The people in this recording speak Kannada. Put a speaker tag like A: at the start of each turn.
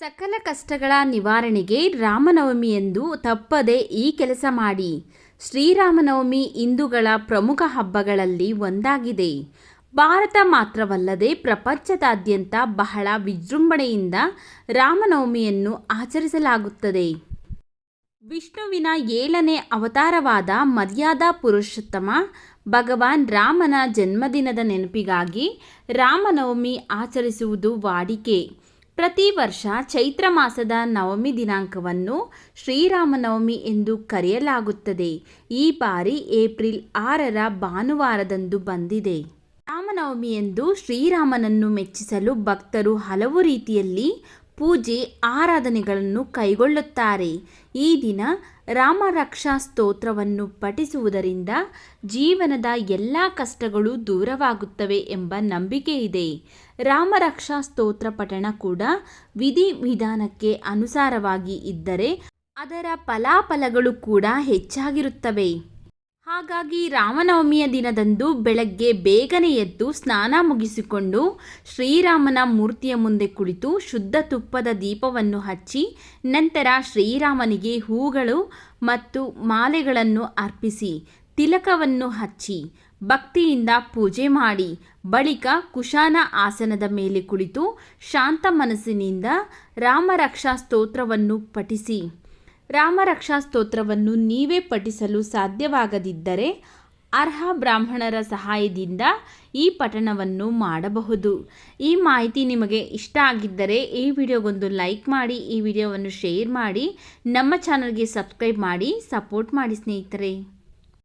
A: ಸಕಲ ಕಷ್ಟಗಳ ನಿವಾರಣೆಗೆ ರಾಮನವಮಿಯಂದು ತಪ್ಪದೆ ಈ ಕೆಲಸ ಮಾಡಿ. ಶ್ರೀರಾಮನವಮಿ ಹಿಂದೂಗಳ ಪ್ರಮುಖ ಹಬ್ಬಗಳಲ್ಲಿ ಒಂದಾಗಿದೆ. ಭಾರತ ಮಾತ್ರವಲ್ಲದೆ ಪ್ರಪಂಚದಾದ್ಯಂತ ಬಹಳ ವಿಜೃಂಭಣೆಯಿಂದ ರಾಮನವಮಿಯನ್ನು ಆಚರಿಸಲಾಗುತ್ತದೆ. ವಿಷ್ಣುವಿನ ಏಳನೇ ಅವತಾರವಾದ ಮರ್ಯಾದಾ ಪುರುಷೋತ್ತಮ ಭಗವಾನ್ ರಾಮನ ಜನ್ಮದಿನದ ನೆನಪಿಗಾಗಿ ರಾಮನವಮಿ ಆಚರಿಸುವುದು ವಾಡಿಕೆ. ಪ್ರತಿ ವರ್ಷ ಚೈತ್ರ ಮಾಸದ ನವಮಿ ದಿನಾಂಕವನ್ನು ಶ್ರೀರಾಮನವಮಿ ಎಂದು ಕರೆಯಲಾಗುತ್ತದೆ. ಈ ಬಾರಿ ಏಪ್ರಿಲ್ ಆರರ ಭಾನುವಾರದಂದು ಬಂದಿದೆ. ರಾಮನವಮಿಯಂದು ಶ್ರೀರಾಮನನ್ನು ಮೆಚ್ಚಿಸಲು ಭಕ್ತರು ಹಲವು ರೀತಿಯಲ್ಲಿ ಪೂಜೆ ಆರಾಧನೆಗಳನ್ನು ಕೈಗೊಳ್ಳುತ್ತಾರೆ. ಈ ದಿನ ರಾಮರಕ್ಷಾ ಸ್ತೋತ್ರವನ್ನು ಪಠಿಸುವುದರಿಂದ ಜೀವನದ ಎಲ್ಲ ಕಷ್ಟಗಳು ದೂರವಾಗುತ್ತವೆ ಎಂಬ ನಂಬಿಕೆ ಇದೆ. ರಾಮರಕ್ಷಾ ಸ್ತೋತ್ರ ಪಠಣ ಕೂಡ ವಿಧಿ ವಿಧಾನಕ್ಕೆ ಅನುಸಾರವಾಗಿ ಇದ್ದರೆ ಅದರ ಫಲಾಫಲಗಳು ಕೂಡ ಹೆಚ್ಚಾಗಿರುತ್ತವೆ. ಹಾಗಾಗಿ ರಾಮನವಮಿಯ ದಿನದಂದು ಬೆಳಗ್ಗೆ ಬೇಗನೆ ಎದ್ದು ಸ್ನಾನ ಮುಗಿಸಿಕೊಂಡು ಶ್ರೀರಾಮನ ಮೂರ್ತಿಯ ಮುಂದೆ ಕುಳಿತು ಶುದ್ಧ ತುಪ್ಪದ ದೀಪವನ್ನು ಹಚ್ಚಿ ನಂತರ ಶ್ರೀರಾಮನಿಗೆ ಹೂಗಳು ಮತ್ತು ಮಾಲೆಗಳನ್ನು ಅರ್ಪಿಸಿ, ತಿಲಕವನ್ನು ಹಚ್ಚಿ, ಭಕ್ತಿಯಿಂದ ಪೂಜೆ ಮಾಡಿ, ಬಳಿಕ ಕುಶಾನ ಆಸನದ ಮೇಲೆ ಕುಳಿತು ಶಾಂತ ಮನಸ್ಸಿನಿಂದ ರಾಮರಕ್ಷಾ ಸ್ತೋತ್ರವನ್ನು ಪಠಿಸಿ. ರಾಮರಕ್ಷಾ ಸ್ತೋತ್ರವನ್ನು ನೀವೇ ಪಠಿಸಲು ಸಾಧ್ಯವಾಗದಿದ್ದರೆ ಅರ್ಹ ಬ್ರಾಹ್ಮಣರ ಸಹಾಯದಿಂದ ಈ ಪಠಣವನ್ನು ಮಾಡಬಹುದು. ಈ ಮಾಹಿತಿ ನಿಮಗೆ ಇಷ್ಟ ಆಗಿದ್ದರೆ ಈ ವಿಡಿಯೋಗೊಂದು ಲೈಕ್ ಮಾಡಿ, ಈ ವಿಡಿಯೋವನ್ನು ಶೇರ್ ಮಾಡಿ, ನಮ್ಮ ಚಾನಲ್ಗೆ ಸಬ್ಸ್ಕ್ರೈಬ್ ಮಾಡಿ, ಸಪೋರ್ಟ್ ಮಾಡಿ ಸ್ನೇಹಿತರೆ.